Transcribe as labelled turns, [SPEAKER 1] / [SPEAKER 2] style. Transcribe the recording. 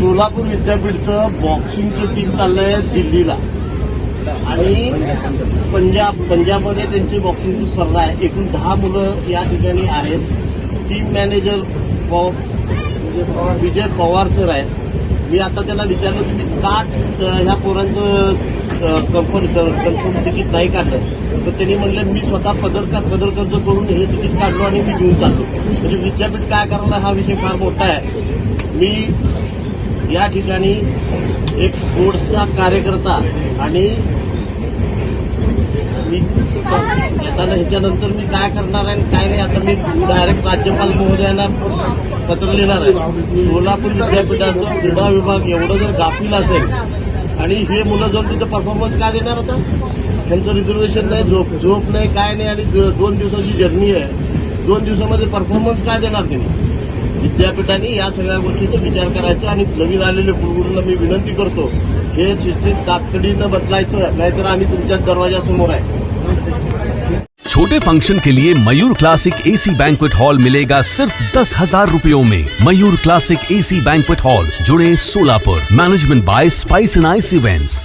[SPEAKER 1] Solapur विद्यापीठचं बॉक्सिंगचं team चाललंय दिल्लीला. आणि पंजाब पंजाबमध्ये त्यांची बॉक्सिंगची स्पर्धा आहे. एकूण दहा मुलं या ठिकाणी आहेत. Team manager Vijay Pawar sir आहेत. मी आता त्याला विचारलं तुम्ही का ह्या पोरांचं कन्फर्म कन्फर्म तिकीट नाही काढलं? तर त्यांनी म्हणलं मी स्वतः पदरकार पदरकर्ज करून हे तिकीट काढलो आणि मी घेऊन चाललो म्हणजे विद्यापीठ काय करायला हा विषय फार मोठा आहे. मी या ठिकाणी एक स्पोर्ट्सचा कार्यकर्ता आणि मी ह्याच्यानंतर मी काय करणार आहे आणि काय नाही आता मी डायरेक्ट राज्यपाल महोदयांना पत्र लिहिणार आहे. सोलापूर विद्यापीठाचं क्रीडा विभाग एवढं जर गाफील असेल आणि हे मुलं जाऊन तिथं परफॉर्मन्स काय देणार आता? त्यांचं रिझर्वेशन नाही झोप झोप नाही काय नाही आणि दोन दिवसाची जर्नी आहे. दोन दिवसामध्ये परफॉर्मन्स काय देणार त्यांनी? विद्यापीठाने या सगळ्या गोष्टीचा विचार करायचा आणि नवीन आलेले कुलगुरूंना मी विनंती करतो, हे सिस्टीम तातडीनं बदलायचं, नाहीतर आम्ही तुमच्या दरवाजासमोर आहे.
[SPEAKER 2] छोटे फ़ंक्शन के लिए Mayur classic AC banquet hall मिलेगा सिर्फ़ दस हज़ार रूपयों में। Mayur classic AC banquet hall जुड़े Solapur. Management by spice and ice events